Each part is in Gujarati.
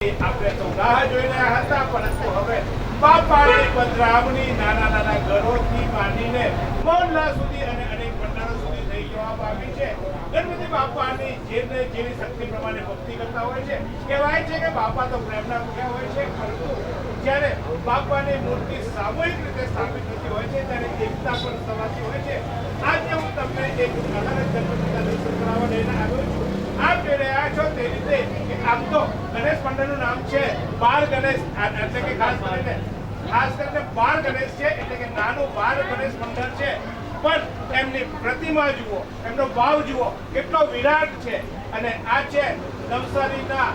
આપણે તો રાહ જોઈ રહ્યા હતા પરંતુ હવે? બાપાની પધરામણી નાના નાના ઘરોથી માંડીને મોહલ્લા સુધી અને અનેક પંડાળો સુધી થઈ જવાબ આપી છે. ગણપતિ બાપાની જેને જેની શક્તિ પ્રમાણે ભક્તિ કરતા હોય છે. કહેવાય છે કે બાપા તો પ્રેમના ભૂખ્યા હોય છે, પરંતુ જ્યારે બાપાની મૂર્તિ સામૂહિક રીતે સ્થાપિત થતી હોય છે, ત્યારે એકતા પણ સમાતી હોય છે. આજે હું તમને એક અલગ જ દર્શન કરાવવા લઈને આવ્યો છું. આપ જોઈ રહ્યા છો તે રીતે આમ તો ગણેશ મંડળનું નામ છે બાળ ગણેશ એટલે કે ખાસ કરીને ખાસ કરીને બાળ ગણેશ છે, એટલે કે નાનું બાળ ગણેશ મંડળ છે. પણ એમની પ્રતિમા જુઓ, એમનો ભાવ જુઓ, કેટલો વિરાટ છે. અને આ છે નવસારીના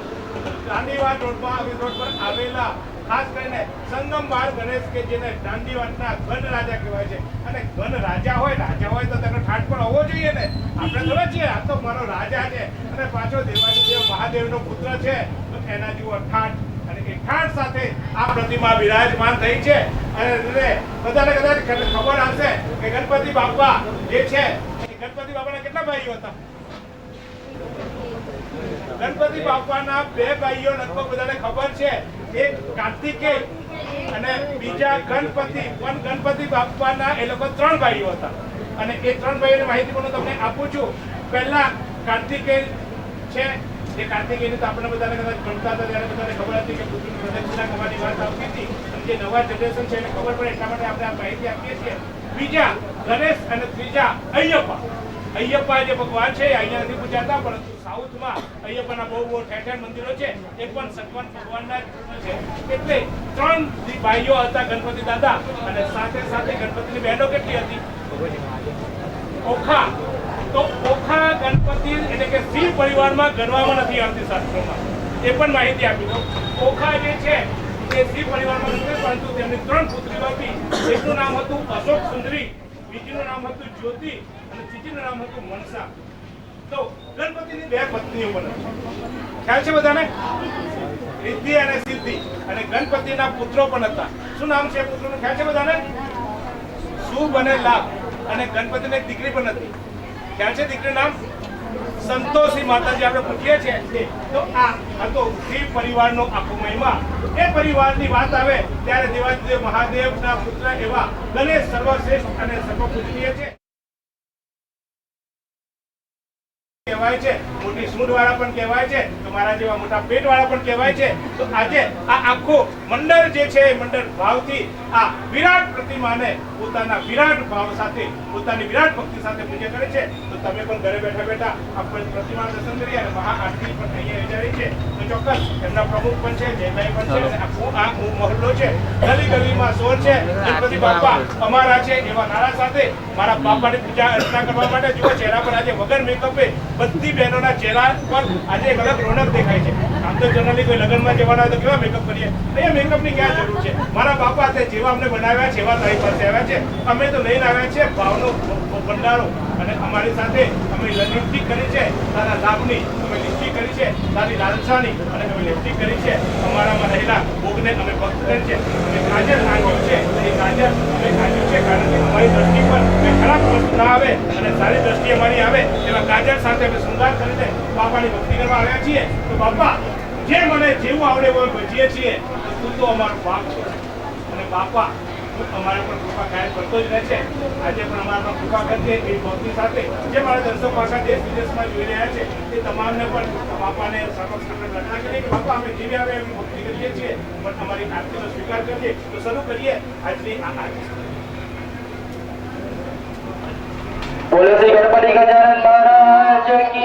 દાંડીવાડ રોડમાં રોડ પર આવેલા, ખાસ કરીને સંગમ બાળ ગણેશ કે જેને દાંડીવાડના ઘન રાજા કહેવાય છે. અને ઘન રાજા હોય રાજા હોય તો તેનો ઠાટ પણ હોવો જોઈએ ને? આપણે ખબર છીએ આ તો મારો રાજા છે. અને પાછો દેવાજી દેવ મહાદેવનો પુત્ર છે. તો એના જેવો ઠાટ. અને એ ઠાટ સાથે આ પ્રતિમા વિરાજમાન થઈ છે. અને બધાને કદાચ ખબર આવશે કે ગણપતિ બાપા જે છે ગણપતિ બાપાના કેટલા ભાઈઓ હતા? ગણપતિ બાપાના બે ભાઈઓ લગભગ બધાને ખબર છે. એક કાર્તિકેય અને બીજા ગણપતિ, પણ ગણપતિ બાપાના એ લોકો ત્રણ ભાઈઓ હતા. અને એ ત્રણ ભાઈઓની માહિતી પણ હું તમને આપું છું. પહેલા કાર્તિકેય છે જે કાર્તિકેયની તો આપણે બધાને કદાચ ગણતા હતા, ત્યારે બધાને ખબર હતી કે પૃથ્વીની પ્રદક્ષિણા કરવાની વાત આવતી હતી. જે નવા જનરેશન છે એને ખબર પડે એટલા માટે આપણે આ માહિતી આપીએ છીએ. બીજા ગણેશ અને ત્રીજા અયપ્પા અયપ્પા જે ભગવાન છે એ અહીંયા નથી પૂજાતા પરંતુ સાઉથમાં અયપ્પાના બહુ બહુ ઠેર મંદિરો છે. એ પણ સગવાન ભગવાનના છે. એટલે ત્રણ ભાઈઓ હતા ગણપતિ દાદા અને સાથે સાથે ગણપતિની બહેનો કેટલી હતી? ઓખા. તો ઓખા ગણપતિ એટલે કે સિંહ પરિવારમાં ગણવામાં નથી આવતી શાસ્ત્રોમાં. એ પણ માહિતી આપી દો ઓખા જે છે તે સિંહ પરિવારમાં નથી, પરંતુ તેમની ત્રણ પુત્રીઓ હતી એકનું નામ હતું અશોક સુંદરી, બીજીનું નામ હતું જ્યોતિ અને ત્રીજીનું નામ હતું મનસા. તો ગણપતિની બે પત્નીઓ પણ ખ્યાલ છે બધાને? રિદ્ધિ અને સિદ્ધિ. અને ગણપતિના પુત્રો પણ હતા. શું નામ છે પુત્રોનું? ખ્યાલ છે બધાને? શુભ અને લાભ? અને ગણપતિને એક દીકરી પણ હતી. ખ્યાલ છે દીકરી નામ? સંતોષી માતાજી આપણે પૂછીએ છીએ. તો આ હતો શિવ પરિવારનો આખો મહિમા. એ પરિવારની વાત આવે ત્યારે દેવાજી મહાદેવના પુત્ર એવા ગણેશ સર્વશ્રેષ્ઠ અને સર્વપૂજનીય છે. કહેવાય છે મોટી સૂંઢ વાળા પણ કહેવાય છે. મારા જેવા મોટા પેટ વાળા પણ કહેવાય છે. તો આજે આ આખું મંડળ જે છે મંડળ ભાવથી આ વિરાટ પ્રતિમાને પોતાના વિરાટ ભાવ સાથે, પોતાની વિરાટ ભક્તિ સાથે પૂજા કરે છે. તો તમે પણ ઘરે બેઠા બેઠા આ પ્રતિમા દર્શન કરી અને મહાઆરતી પણ અહીંયા યોજાઈ છે. તો ચોક્કસ એમના પ્રમુખ પણ છે, જયભાઈ પણ છે, અને આ મહોલ્લો છે. ગલી ગલીમાં સોર છે. ગણપતિ બાપા અમારા છે, એવા નારા સાથે મારા બાપાની પૂજા અર્ચના કરવા માટે જુઓ ચહેરા પર આજે વગર મેકઅપે બધી બહેનોના ચહેરા પર આજે એક અલગ રોનક દેખાય છે. આમ તો જનરલી કોઈ લગ્નમાં જવાના તો કેવા મેકઅપ કરીએ? અહીંયા મેકઅપની ક્યાં જરૂર છે? મારા બાપા તે જેવા અમને બનાવ્યા છે એવા તારી પાસે આવ્યા છે, અમે તો લઈને આવ્યા છે ભાવનો ભંડારો. અને અમારી સાથે અમે લિપસ્ટિક કરી છે, તારા લાભની અમે લિપસ્ટિક કરી છે, તારી લાલસાની અને અમે લિપસ્ટિક કરી છે. અમારામાં રહેલા ભોગને અમે ભક્ત કરી છે. અમે ગાજર નાખ્યું છે. એ ગાજર અમે કાઢ્યું છે કારણ કે અમારી દ્રષ્ટિ પર ખરાબ વસ્તુ ના આવે અને સારી દ્રષ્ટિ અમારી આવે, એવા ગાજર સાથે અમે શૃંગાર કરીને બાપાની ભક્તિ કરવા આવ્યા છીએ, તો બાપા, જે મને જેવું આવડે એવું ભજીએ છીએ, તું તો અમારો બાપ છે. અને બાપા અમારા પર કૃપા કાયમ કરતો જ રહે છે. આજે પણ અમારા પર કૃપા કરજે એ ભક્તિ સાથે. જે મારા દર્શક આખા દેશ વિદેશમાં જોઈ રહ્યા છે, એ તમામને પણ બાપાને સમક્ષ આપણે પ્રાર્થના કરીએ કે બાપા, અમે જેવી આવે એવી ભક્તિ કરીએ છીએ, પણ અમારી આરતીનો સ્વીકાર કરીએ. તો શરૂ કરીએ આજની આ આરતી. બોલો શ્રી ગણપતિ ગજાનન મહારાજ કી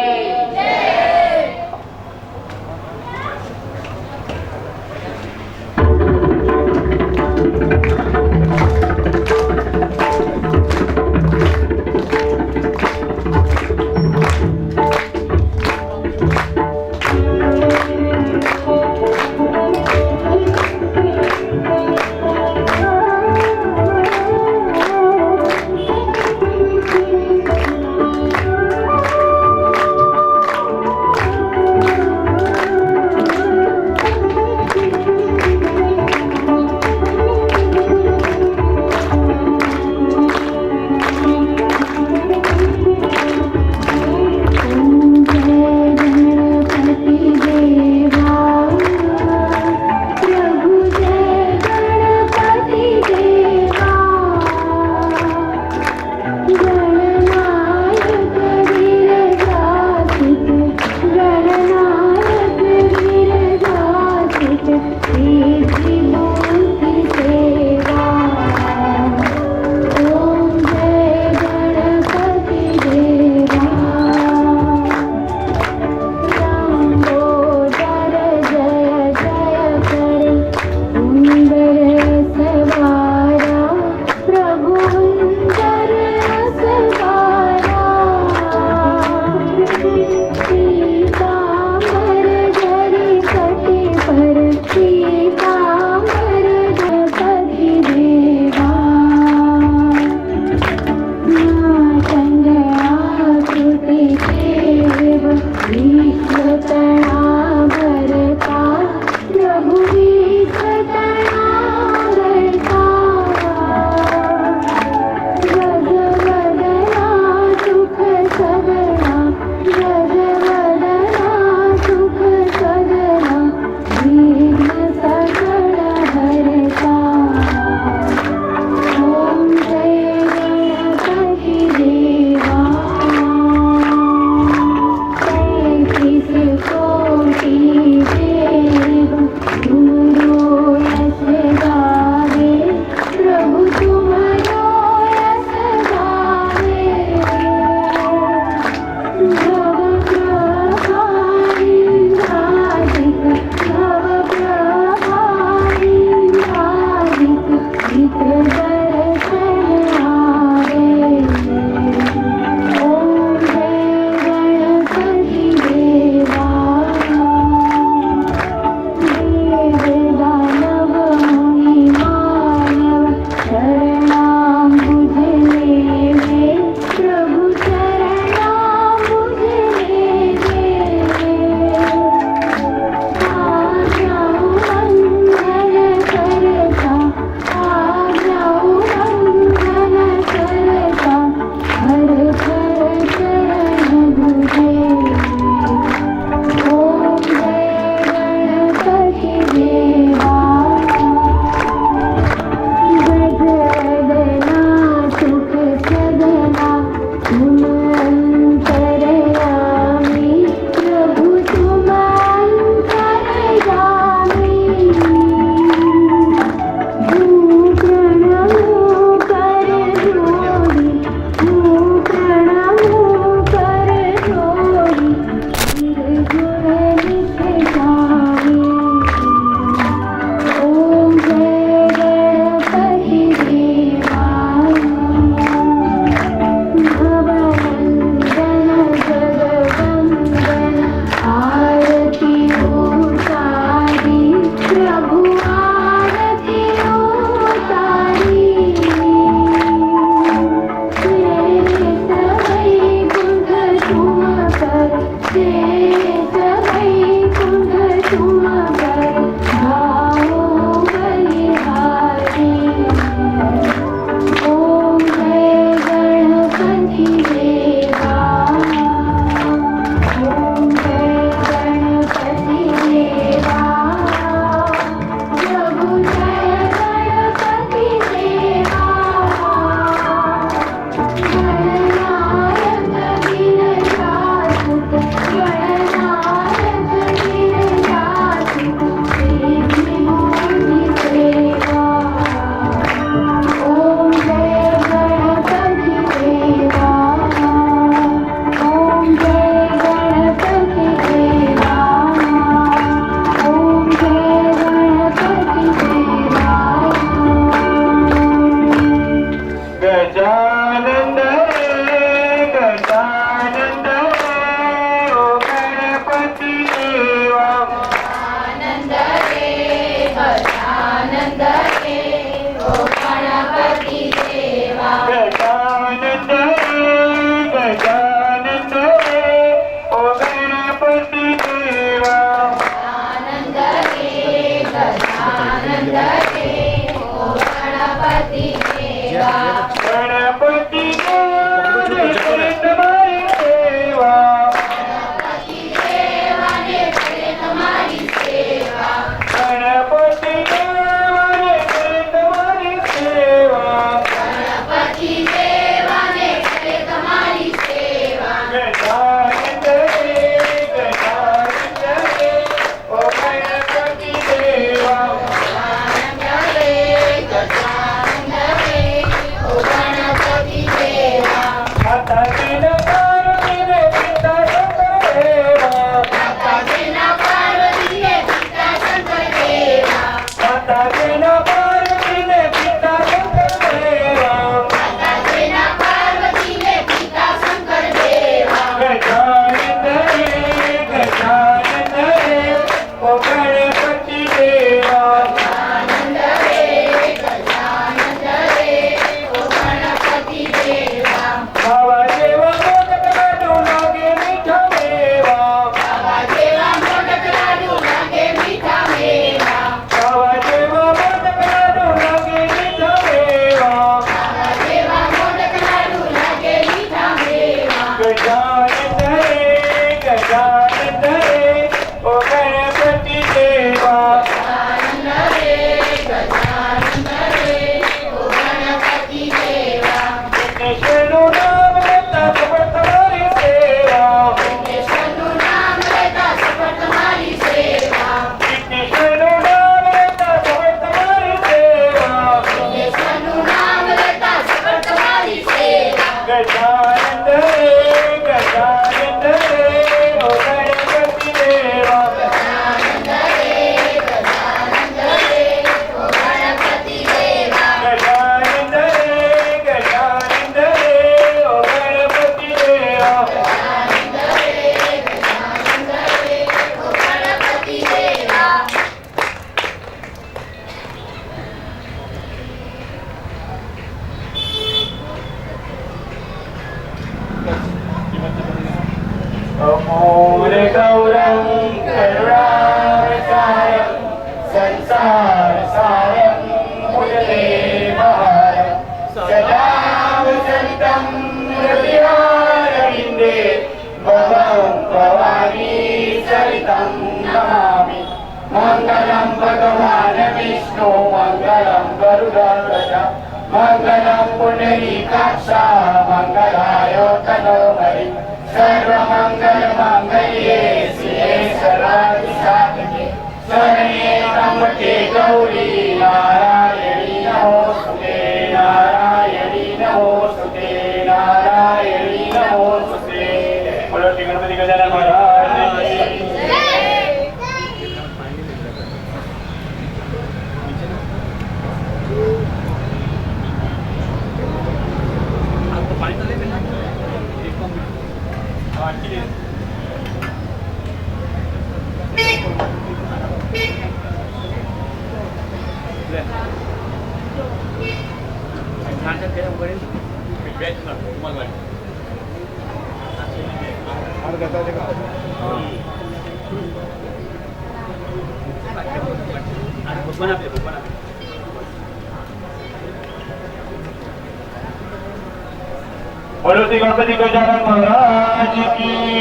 Sarvamangalayotanomari Sarvamangalamangaliyesi Esarvati Sarvati Sarvati Sarvati Gauri Nara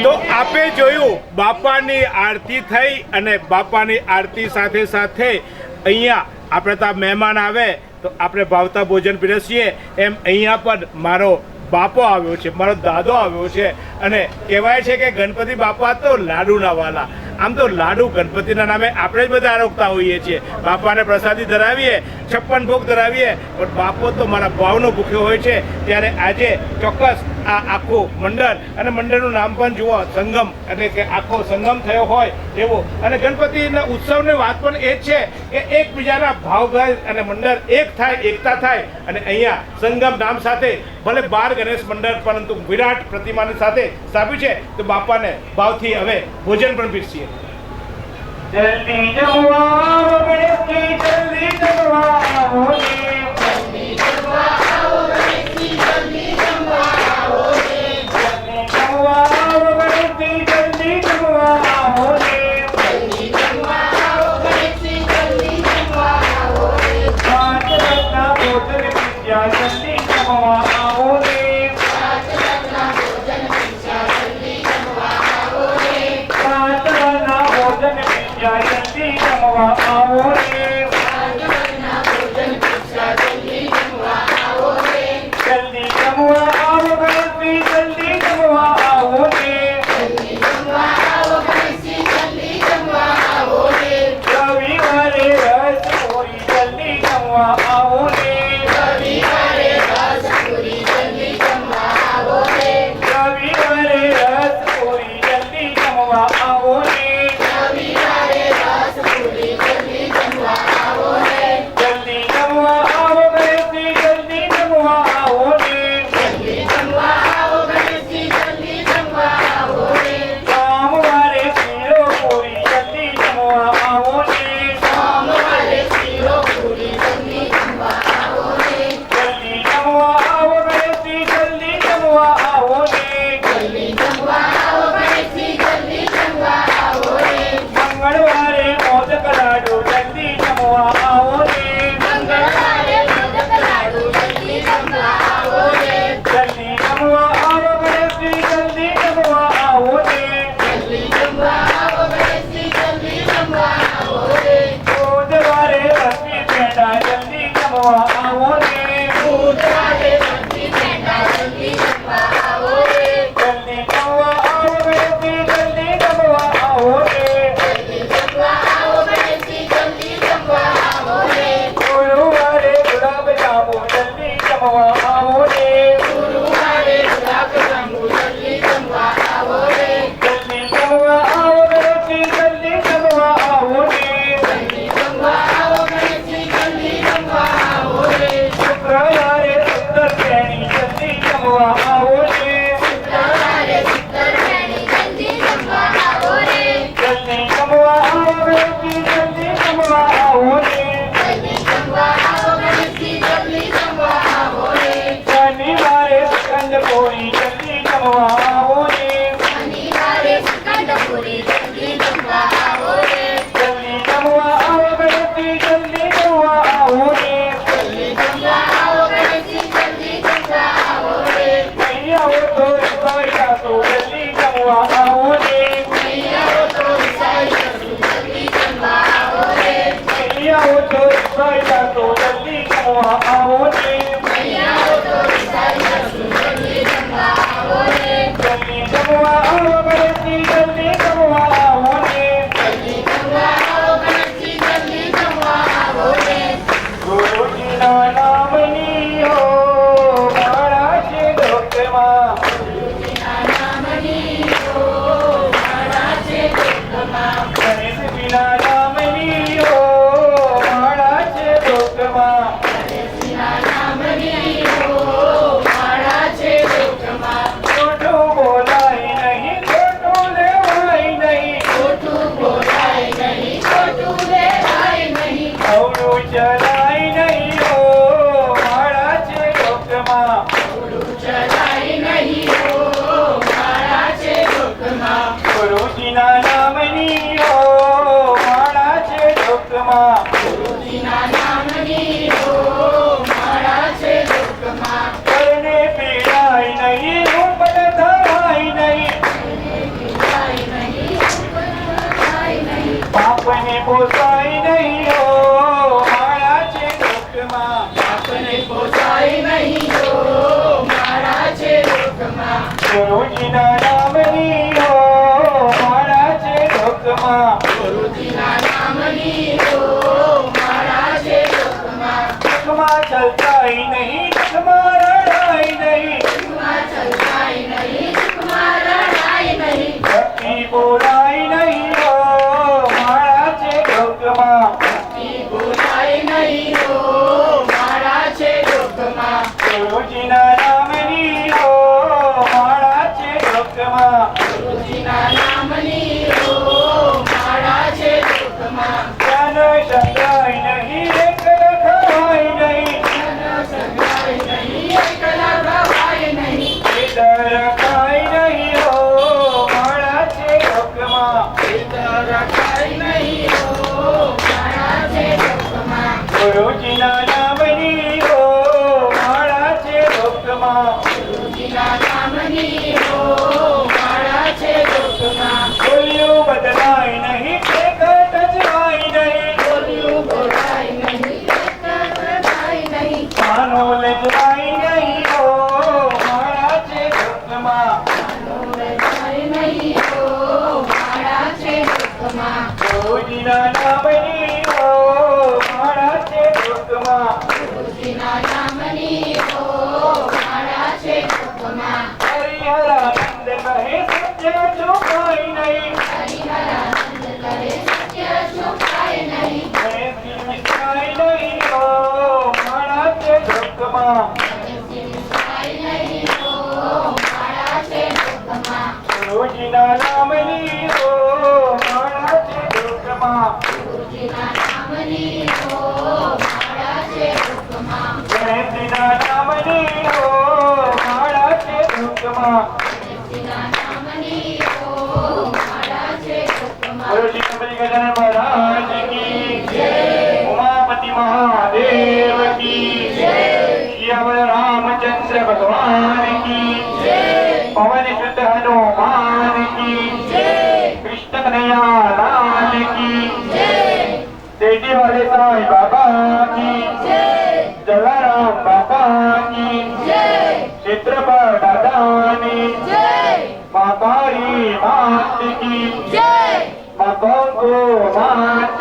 તો આપે જોયું, બાપાની આરતી થઈ અને બાપાની આરતી સાથે સાથે અહીંયા આપણે ત્યાં મહેમાન આવે, તો આપણે ભાવતા ભોજન પીરસીએ. એમ અહીંયા પણ મારો બાપો આવ્યો છે, મારો દાદો આવ્યો છે. અને કહેવાય છે કે ગણપતિ બાપા તો લાડુના વાલા. આમ તો લાડુ ગણપતિના નામે આપણે જ બધા આરોગતા હોઈએ છીએ. બાપાને પ્રસાદી ધરાવીએ, છપ્પન ભોગ ધરાવીએ, પણ બાપો તો મારા ભાવનો ભૂખ્યો હોય છે. ત્યારે આજે ચોક્કસ આ આખું મંડળ અને મંડળનું નામ પણ જુઓ, સંગમ. એટલે કે આખો સંગમ થયો હોય એવો. અને ગણપતિના ઉત્સવની વાત પણ એ છે કે એકબીજાના ભાવભાઈ અને મંડળ એક થાય, એકતા થાય. અને અહીંયા સંગમ નામ સાથે, ભલે બાર ગણેશ મંડળ, પરંતુ વિરાટ પ્રતિમાની સાથે સ્થાપ્યું છે. તો બાપાને ભાવથી હવે ભોજન પણ પીરસીએ. જલ્દી જમવા જલ્દી જમવા જમવા Zuschauer Bodhina Namani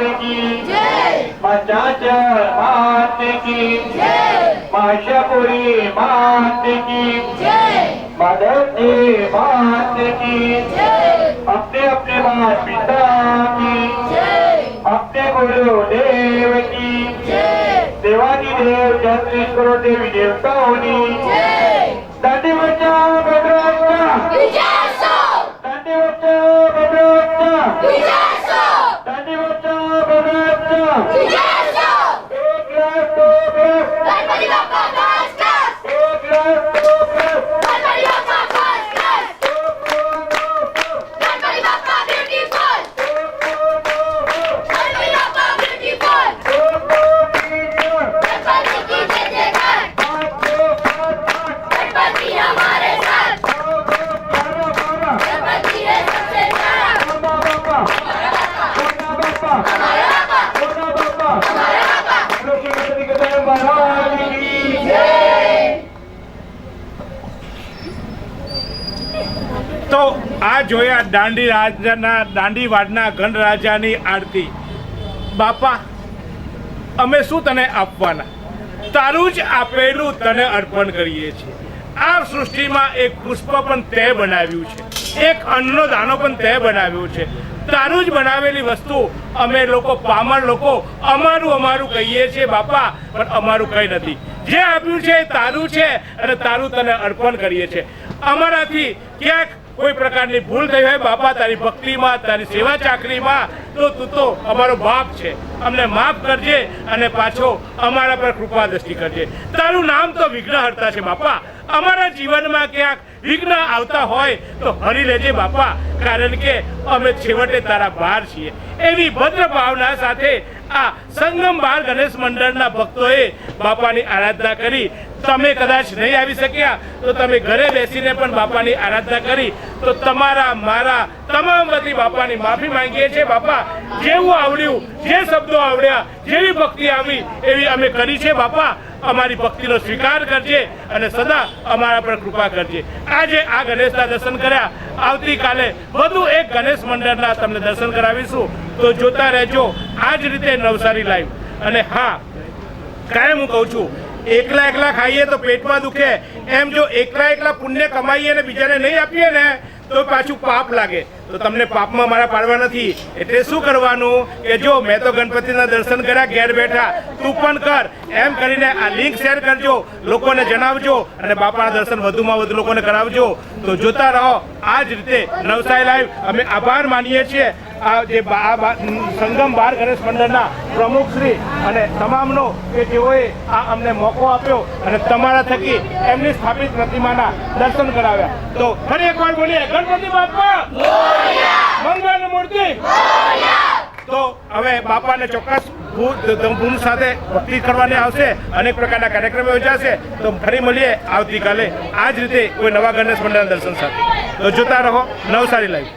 की मचाचल मात की माशापुरी मात की मदरसे मात की अपने अपने मात पिता की अपने गुरु देव की देवानी देव जगदीश गुरु देवी देवताओनी दादी बचाओ बदरा बचाओ दादी बचाओ बदरा बचाओ Yeah! તો આ જોયા દાંડી રાજાના દાંડીવાડના ગણરાજાની આરતી. બાપા, અમે શું તને આપવાના? તારું જ આપેલું તને અર્પણ કરીએ છીએ. આ સૃષ્ટિમાં એક પુષ્પ પણ તે બનાવ્યું છે. એક અન્નનો દાનો પણ તે બનાવ્યો છે. તારું જ બનાવેલી વસ્તુ અમે લોકો પામર લોકો, અમારું અમારું કહીએ છીએ, બાપા, પણ અમારું કંઈ નથી. જે આપ્યું છે એ તારું છે અને તારું તને અર્પણ કરીએ છીએ. અમારાથી ક્યાંક કોઈ પ્રકારની ભૂલ થઈ હોય, બાપા તારી ભક્તિમાં, તારી સેવા ચાકરીમાં, તો તું તો અમારો બાપ છે. અમને માફ કરજે અને પાછો અમારા પર કૃપા દ્રષ્ટિ કરજે. તારું નામ તો વિઘ્નહર્તા છે, બાપા. અમારા જીવનમાં ક્યાંક વિઘ્ન આવતા હોય, તો હરી લેજે, બાપા. કારણ કે અમે છેવટે તારા બહાર છીએ. એવી ભદ્ર ભાવના સાથે આ સંગમ બાળ ગણેશ મંડળના ભક્તોએ બાપાની આરાધના કરી તમે કદાચ નહીં આવી શક્યા, તો તમે ઘરે બેસીને પણ બાપાની આરાધના કરી. તો તમારા, મારા તમામ બધી બાપાની માફી માંગીએ છીએ. બાપા, જેવું આવડ્યું, જે શબ્દો આવડ્યા, જેવી ભક્તિ આવી, એવી અમે કરી છે. બાપા, અમારી ભક્તિનો સ્વીકાર કરજે અને સદા અમારા પર કૃપા કરજે. આજે આ ગણેશના દર્શન કર્યા. આવતીકાલે વધુ એક ગણેશ મંડળના તમને દર્શન કરાવીશું. તો જોતા રહેજો. આ જ રીતે નવસારી લાઈવ અને હા, કાયમ હું કહું છું એકલા એકલા ખાઈએ તો પેટમાં દુખે. એમ જો એકલા એકલા પુણ્ય કમાઈએ અને બીજાને નહીં આપીએ ને, તો પાછું પાપ લાગે. તો તમને પાપમાં મારા પાડવા નથી. એટલે શું કરવાનું કે જો મેં તો ગણપતિના દર્શન કર્યા, ઘેર બેઠા. તું પણ કર. એમ કરીને આ લિંક શેર કરજો, લોકોને જણાવજો અને બાપાના દર્શન વધુમાં વધુ લોકોને કરાવજો. તો જોતા રહો. આ જ રીતે નવસાઈ લાઈવ અમે આભાર માનીએ છીએ. આ જે સંગમ બાર ગણેશ મંડળના પ્રમુખ શ્રી અને તમામનો કે જેઓએ આ અમને મોકો આપ્યો અને તમારા થકી એમની સ્થાપિત પ્રતિમાના દર્શન કરાવ્યા. તો ફરી એકવાર બોલીએ, ગણપતિ બાપા! મંગળ મૂર્તિ! તો હવે બાપાને ચોક્કસ ધૂન સાથે ભક્તિ કરવાની આવશે, અનેક પ્રકારના કાર્યક્રમો યોજાશે. તો ફરી મળીએ આવતીકાલે. આ જ રીતે કોઈ નવા ગણેશ મંડળના દર્શન સાથે. તો જોતા રહો, નવસારી લાઈવ.